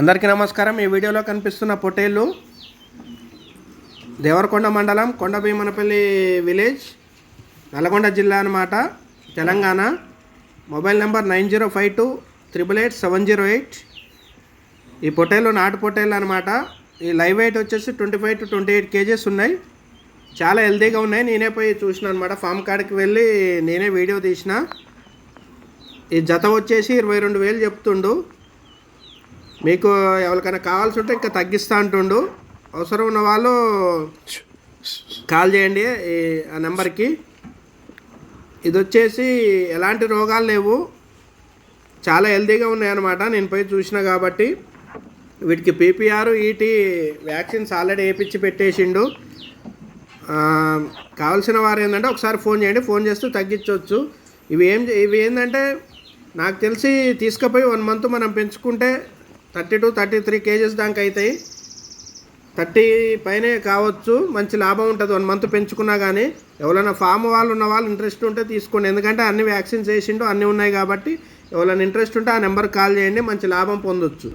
అందరికీ నమస్కారం. ఈ వీడియోలో కనిపిస్తున్న పొటేళ్ళు దేవరకొండ మండలం కొండ భీమనపల్లి విలేజ్ నల్గొండ జిల్లా అన్నమాట Telangana. Mobile number nine zero five two triple eight seven zero eight. ఈ పొట్టేళ్ళు నాటు పొట్టేళ్ళు అనమాట ఈ లైవ్ వెయిట్ వచ్చేసి twenty five to twenty eight kgs ఉన్నాయి. చాలా హెల్తీగా ఉన్నాయి. నేనే పోయి చూసిన అనమాట ఫామ్ కాడికి వెళ్ళి నేనే వీడియో తీసిన. ఈ జత వచ్చేసి ఇరవై రెండు వేలు చెప్తుండు. మీకు ఎవరికైనా కావాల్సి ఉంటే ఇంకా తగ్గిస్తా అంటుండు. అవసరం ఉన్న వాళ్ళు కాల్ చేయండి ఈ ఆ నెంబర్కి. ఇది వచ్చేసి ఎలాంటి రోగాలు లేవు. చాలా హెల్తీగా ఉన్నాయన్నమాట. నేను పోయి చూసిన కాబట్టి. వీటికి పీపీఆర్ ఈటీ వ్యాక్సిన్స్ ఆల్రెడీ వేయించి పెట్టేసిండు. కావాల్సిన వారు ఏంటంటే ఒకసారి ఫోన్ చేయండి. ఫోన్ చేస్తూ తగ్గించవచ్చు ఇవి ఏం ఇవి ఏంటంటే నాకు తెలిసి తీసుకుపోయి వన్ మంత్ మనం పెంచుకుంటే thirty to thirty three kgs దాకా అవుతాయి థర్టీ పైనే కావచ్చు మంచి లాభం ఉంటుంది. వన్ మంత్ పెంచుకున్నా కానీ ఎవరైనా ఫామ్ వాళ్ళు ఉన్న వాళ్ళు ఇంట్రెస్ట్ ఉంటే తీసుకోండి. ఎందుకంటే అన్ని వ్యాక్సిన్స్ వేసిండో అన్నీ ఉన్నాయి కాబట్టి ఎవరైనా ఇంట్రెస్ట్ ఉంటే ఆ నెంబర్కి కాల్ చేయండి మంచి లాభం పొందొచ్చు.